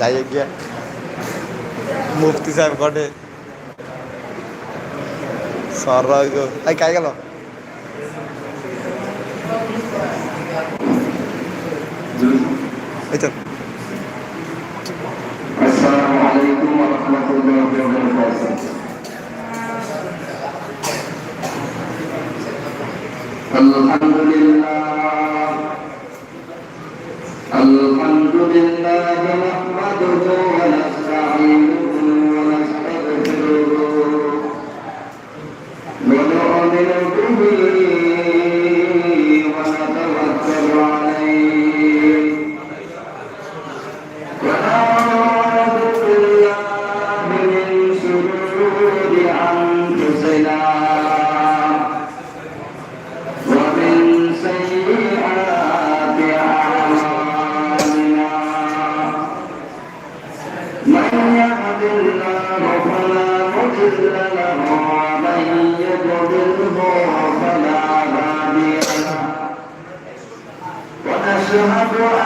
যাই গিয়া মুফতি সাহেব ঘটে সর এই কাই গেল এই তো السلام عليكم ورحمة الله وبركاته الحمد ونشهد أن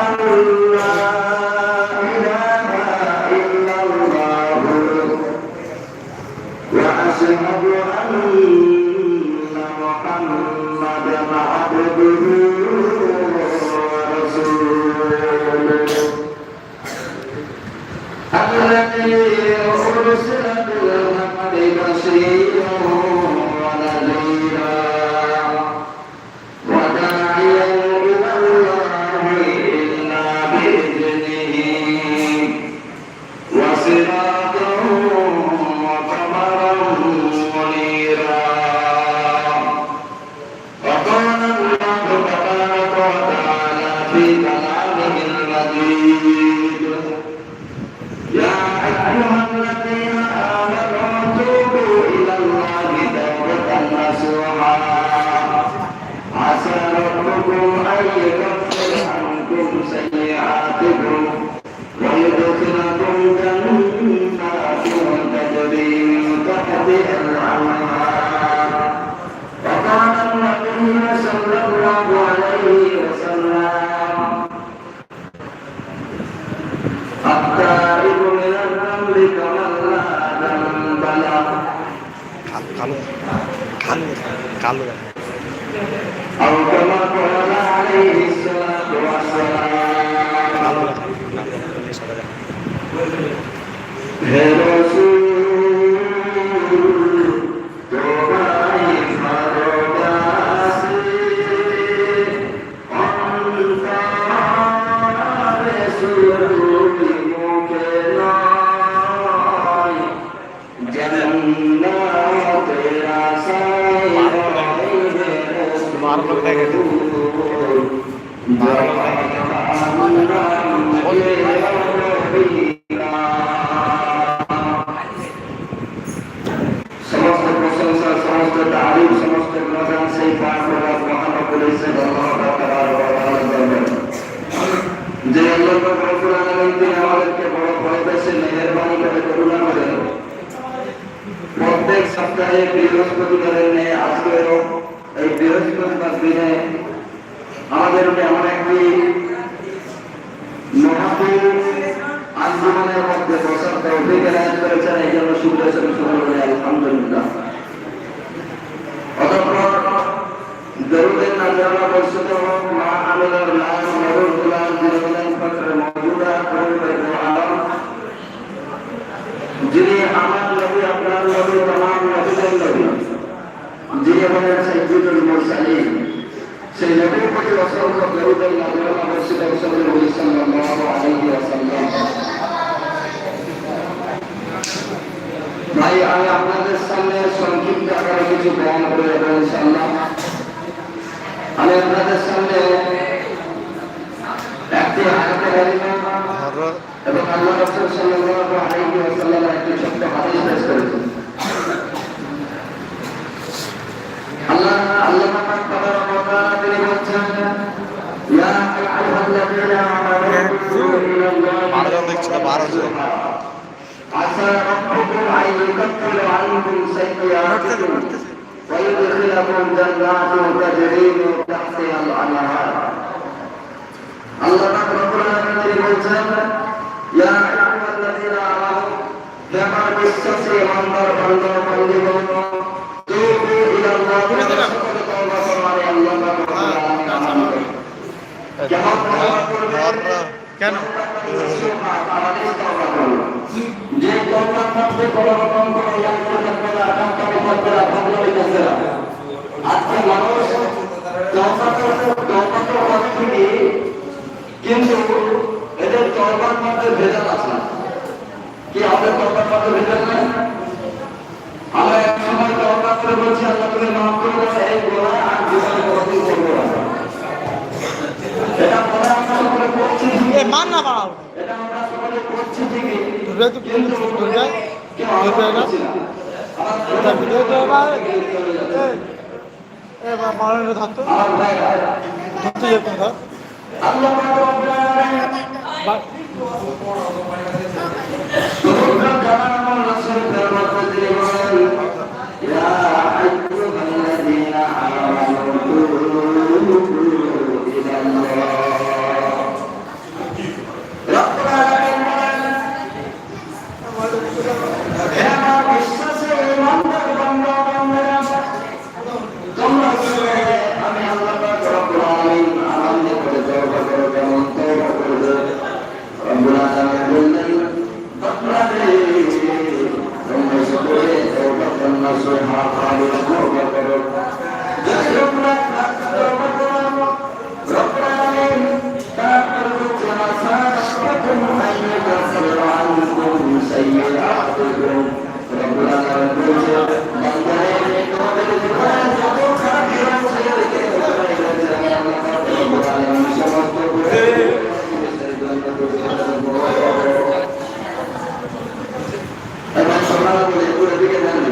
three. করেছেন এই জন্য শুভেচ্ছা করে আলহামদুলিল্লাহ। অতঃপর দরুদের নাজারা বর্ষিত মা আমিনার সেই নবীর প্রতি অসংখ্য দরুদের নাজারা বর্ষিত সাল্লাল্লাহু আলাইহি ভাই, আমি আপনাদের সামনে সংক্ষিপ্ত আকারে কিছু বয়ান করে দেবো, ইনশাআল্লাহ। আমি আপনাদের সামনে একটি ধরো এবং আল্লাহ রাসূল সাল্লাল্লাহু আলাইহি ওয়াসাল্লামের একটি ছোট্ট হাদিস পেশ করেছেন আল্লাহ আল্লাহ তিনি বলছেন عسى ربكم أن يكفر عنكم سيئاتكم ويدخلكم جنات تجري কেন? কিন্তু এদের তওবার মধ্যে ভেজাল আছে কি আমাদের তওবার মধ্যে ভেজাল নাই আমরা এক সময় তওবা করে বলছি, আল্লাহ তুমি মাফ করে এই গোনা আর জীবনে কোনোদিন করব না এটা মনে আমরা সকলে করছি এ মান না বাড়াও দুর্গা তো কিন্তু দুর্গা কেউ না? এটা ভিডিও তো এবার? এ মারের ধরতো আমার ভাইরা ধরতে যেত ধর আল্লাহ পাক রব্বুল আলামিন বা- সুতরাং যারা আমার রাসূলের মধ্যে দিয়ে বলেন, ইয়া আইয়ুহাল্লাযীনা আমানু তুবু ইলাল্লাহ। রব্বুল আলামিন বলেন, হে আমার বিশ্বাসী ইমানদার বান্দা বান্দারা, তোমরা শুনে আমি আল্লাহ পাক রব্বুল আলামিন আনন্দ করে তওবা করো কেমন তওবা করবে রব্বুল আলামিন বললেন আপনারে তোমরা সকলে তওবা করনা সুহা খালি তওবা করো যদি তোমরা তওবা করো রব্বুল আলামিন তারপর যারা সারাক্ষণ আইনে কাছে আনকুম সাইয়্যাতুকুম রব্বুল আলামিন বলছে বান্দারে তোমাদের জীবনে যত খারাপ আছে আমি আল্লাহ পাক রব্বুল আলামিন সমস্ত করে এবং সকাল বলে পুরো দিকে জানবে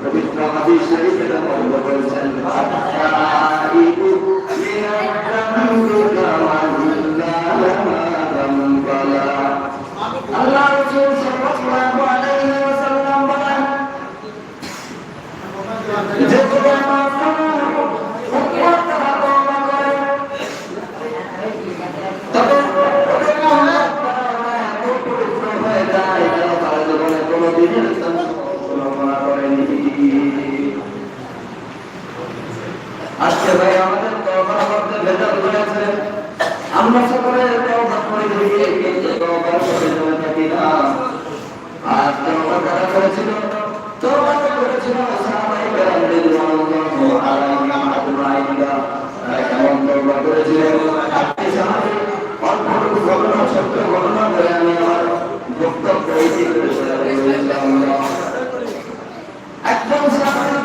পবিত্র হাদিস শরীফের মধ্যে বলছেন আতাইবু মিনাল আল্লাহ রাসূল সাল্লাল্লাহু আলাইহি ওয়াসাল্লাম বলেন যে কোনো মানুষ উম্মত তারা তওবা করে তবে ওদের উম্মত তারা এত পবিত্র হয়ে যায় যেন তারা জীবনে কোনোদিন কল্পনা করেনি আজকে ভাই আমাদের তওবার মধ্যে ভেজাল আমরা সকলে তওবা করে দিয়ে কিন্তু তওবা করে থাকি না আর তওবা যারা করেছিল তওবা করেছিল সাহাবায়ে কেরাম রাদিয়াল্লাহু আলাইহিম আজমাইনরা তারা কেমন তওবা করেছিলেন আপনি সাহাবী অল্পটুকু ঘটনা, সত্য ঘটনা বলে আমি আমার বক্তব্য এটি করে বলেছিলাম একজন সাহাবী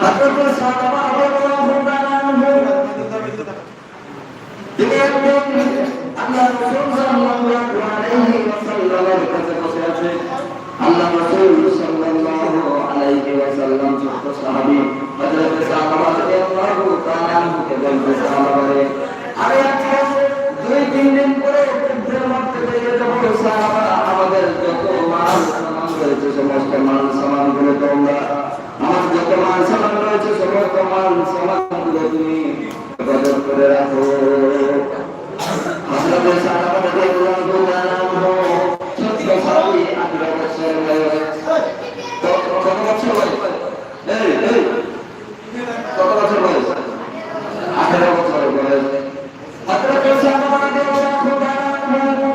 হযরত সাহাবা রাদিয়াল্লাহু তাআলা আনহু তিনি একদিন আল্লাহ রাসূল সাল্লাল্লাহু আলাইহি ওয়াসাল্লামের কাছে বসে আছে। আল্লাহ রাসূল সাল্লাল্লাহু আলাইহি ওয়াসাল্লাম ছোট সাহাবী হযরত সাহাবা রাদিয়াল্লাহু তাআলা আনহুকে বলতে সাহাবা আরে আজকে দুই তিন দিন পরে যুদ্ধের মধ্যে বেরিয়ে যাব সাহাবা আমাদের যত মাল সামান রয়েছে, সমস্ত মাল সামানগুলো তোমরা, আমার যত মাল সামান রয়েছে, সমস্ত মাল সামানগুলো তুমি হেফাজত করে রাখো। হযরত সাহাবা রাদিয়াল্লাহু তাআলা আনহু ছোট্ট সাহাবী 18 বছর বয়স কত কত বছর বয়স এই এই কত বছর বয়স 18 বছর বয়স হযরত সাহাবা রাদিয়াল্লাহু তাআলা আনহু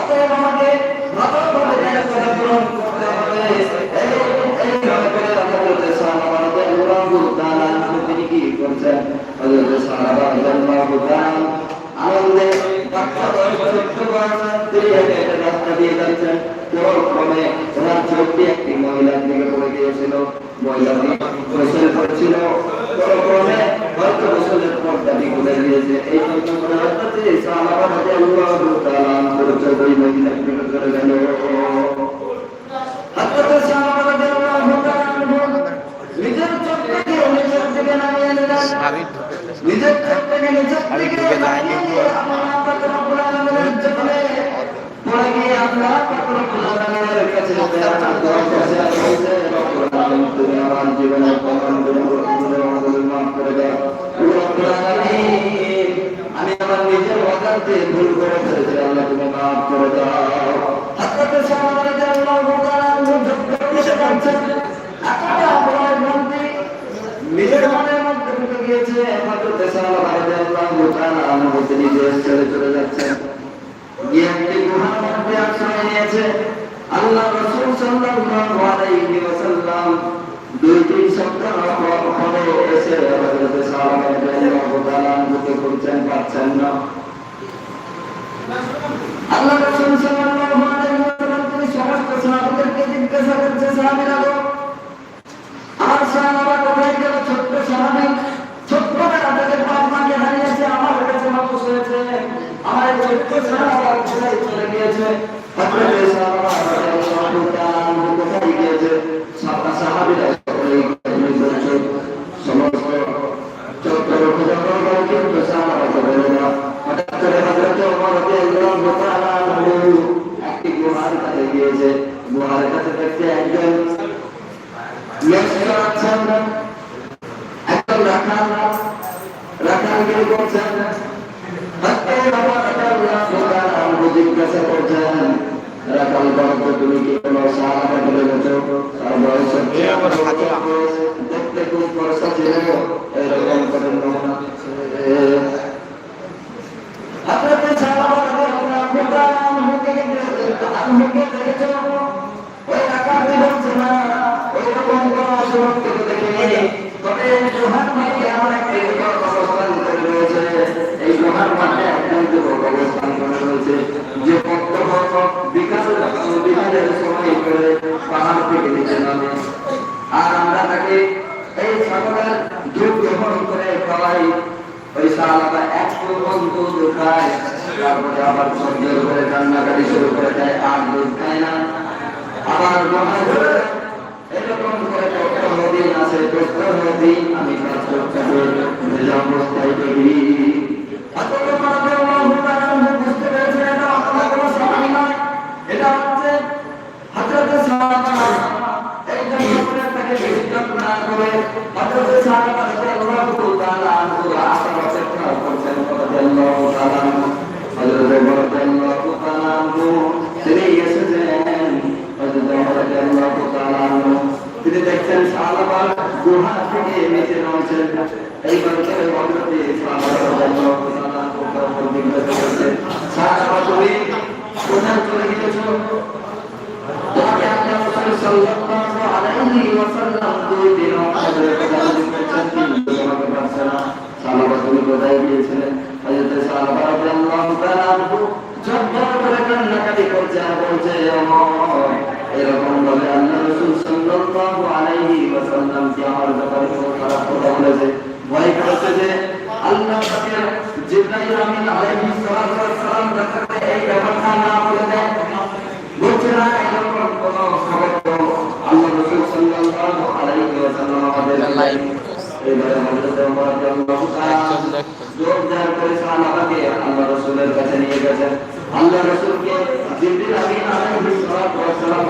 অতএব আমাকে ভালোভাবে ধ্যান করে পূরণ করতে হবে এই এইভাবে করে হযরত সাহাবা রাদিয়াল্লাহু তাআলা তিনি কি করছেন হযরত সাহাবা রাদিয়াল্লাহু তাআলা আনন্দে তিনি হেঁটে হেঁটে রাস্তা দিয়ে যাচ্ছেন ক্রমে ওনার চোখটি একটি মহিলার দিকে পড়ে গিয়েছিল মহিলাটি গোসল করছিল ক্রমে হয়তো গোসলের পর্দাটি খুলে গিয়েছে এই জন্য করে হয়তো তিনি সাহাবা রাদিয়াল্লাহু তাআলা করেছে ওই মহিলার দিকে করে গেল নিজের চোখ থেকে নিজের দিকে নামিয়ে নিলেন নিজের চোখ থেকে নিজের যাই নামিয়ে। নিয়ে আমার আল্লাহ রাব্বুল আলামিনের জন্য পড়ে গিয়ে আল্লাহ রাব্বুল আলামিনের কাছে আমি আমার নিজের অজান্তে ভুল করে ফেলেছি, আল্লাহ তুমি মাফ করে দাও। পারছেন একটা অপরাধ মন্ত্রী নিজের মনের মধ্যে ঢুকে গিয়েছে আল্লাহ রাসূল সাল্লাল্লাহু জিজ্ঞাসা করছে আমার এই ছোট্ট সাহাবা চলে গিয়েছে হযরত সাহাবা রাদিয়াল্লাহু তাআলা আনহু কোথায় গিয়েছে সাহাবা সাহাবীরা সকলেই তুমি বলছো সমস্ত চত্বর খোঁজা করো কিন্তু সাহাবা তো বেরো না হঠাৎ করে হযরত ওমর রাদিয়াল্লাহু তাআলা আনহু একটি গুহার কাছে গিয়েছে গুহার কাছে দেখতে একজন একদম রাখাল রাখালগিরি করছেন হাতে বাবা রাখাল জিজ্ঞাসা করছেন রাখাল বলতো তুমি কি কোনো সাহায্য করে গেছো তার বয়স হচ্ছে দেখতে খুব বর্ষা ছিল এরকম করে নমুনা হাতে সাহাবা মুখে মুখে দেখেছ ওই রাখালটি বলছে না ওইরকম কোনো অসুরক্ত দেখিনি তবে জোহার মাঠে আমার একটি যুবক অবস্থান করে রয়েছে এই জোহার মাঠে একজন যুবক অবস্থান করে রয়েছে যে বক্তব্য বিকাশ বিকাশের সময় করে পাহাড় থেকে নিচে নামে আর আমরা তাকে এই ছাগলের দুধ গ্রহণ করে খাওয়াই ওই সালাটা এক বন্ধু খায় তারপরে আবার সহ্য করে কান্নাকাটি শুরু করে দেয় আর দুধ খায় না আবার এরকম করে কত নদী আছে কত নদী আমি কাজ করতে ভেজা অবস্থায় দেখি এটা হচ্ছে হযরত সাহাবা এই জন্য তাকে বিদ্যুৎ না করে হযরত সাহাবা রাদিয়াল্লাহু তাআলা আনহু আশেপাশে খেয়াল করছেন রাদিয়াল্লাহু তাআলা হযরত রাদিয়াল্লাহু তাআলা তিনি এসেছেন হযরত রাদিয়াল্লাহু তাআলা তিনি দেখছেন সাহাবা গুহা থেকে নিচে নামছেন। এইবার করে হযরত সাহাবা রাদিয়াল্লাহু তাআলা আনহু তারপর করছেন সাহাবা তুমি কোথায় চলে গিয়েছো? তোমাকে আল্লাহ রাসূল সাল্লাল্লাহু আলাইহি ওয়াসাল্লাম দুই দিন হযরত জালিম করছেন তোমাকে পাচ্ছে সাহাবা তুমি কোথায় গিয়েছিলেন হযরত সাহাবা রাদিয়াল্লাহু তাআলা আনহু করে কান্নাকাটি করছে আর বলছে এরকম ভাবে আল্লাহ রাসূল সাল্লাল্লাহু আলাইহি ওয়াসাল্লাম কি আমার ব্যাপারে কোনো খারাপ কথা বলেছে? ভয় করেছে যে আল্লাহ পাকের জিবরাইল আমিন আলাইহিস সালাতু ওয়াস সালাম এই ব্যাপারটা না বলে দেয়। বলছে না এরকম কোনো খবর আল্লাহ রাসূল সাল্লাল্লাহু আলাইহি ওয়াসাল্লাম আমাদের এবারে আল্লাহ রাসূলের কাছে জিবরিল আমিন আলাইহিস সালাম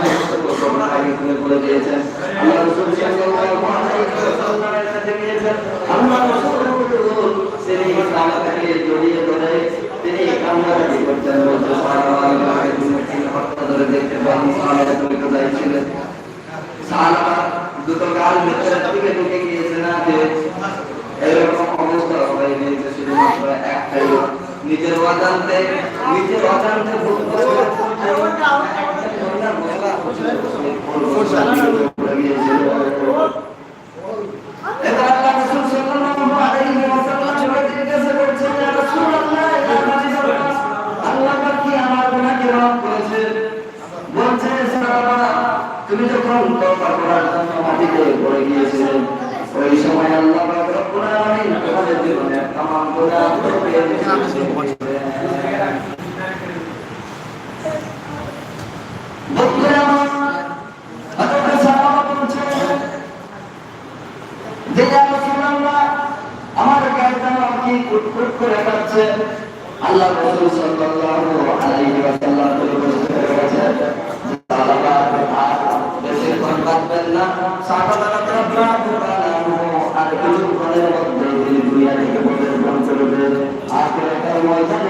বলে দিয়েছেন আল্লাহ রাসূল সাল্লাল্লাহু আলাইহি ওয়াসাল্লামের কাছে গিয়েছেন আল্লাহ রাসূল তিনি সাহাবাকে জড়িয়ে ধরে তিনি কান্নাকাটি করছেন বলতে সাহাবাকে তুমি হত্যা ধরে দেখতে পান সাহাবাকে তুমি কোথায় ছিলেন সাহাবা দুটো গাল ভেতরের দিকে ঢুকে গিয়েছে না যে এরকম অবস্থা হয়ে গিয়েছে শুধুমাত্র একটাই নিজের অজান্তে নিজের অজান্তে ভুল করে এটা আল্লাহ রাসূল সাল্লাল্লাহু আলাইহি ওয়াসাল্লাম নবীর কাছে বলছেন ইয়া রাসূলুল্লাহ ইয়া হাবিবাল্লাহ আল্লাহ পাক কি আমার গুনাহকে মাফ করেছেন বলছে সাহাবা তুমি আল্লাহ বলতে গেছে সাহাবা আর বেশি কোন কাটবেন না সাহাবা তারা রাব্বাহু আর কিছুক্ষণের মধ্যে তিনি দুনিয়া থেকে পরিবর্তন করবে আখিরাতের ময়দানে তিনি বাড়ি যাবেন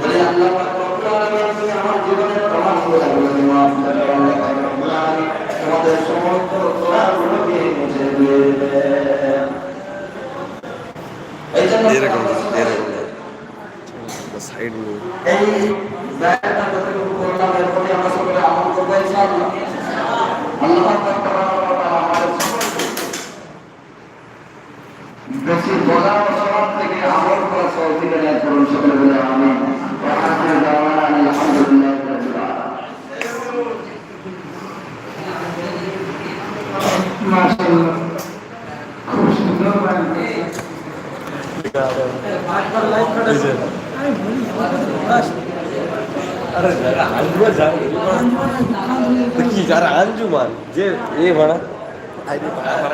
বলে আল্লাহ আমার জীবনের প্রমাণ করে তোমাদের সমস্ত গুনাহগুলোকে মুছে দিয়ে এই জন্য এরকম এরকম সাইড এই ব্যায়ামটা যতটুকু করলাম এরপরে আমরা সকলে আমল করব ইনশাআল্লাহ। আল্লাহ আমাদের বেশি বলা থেকে আমল করা দান করুন সকলে বলে 이 나랑 안주만 이제 얘 봐라 아니 봐라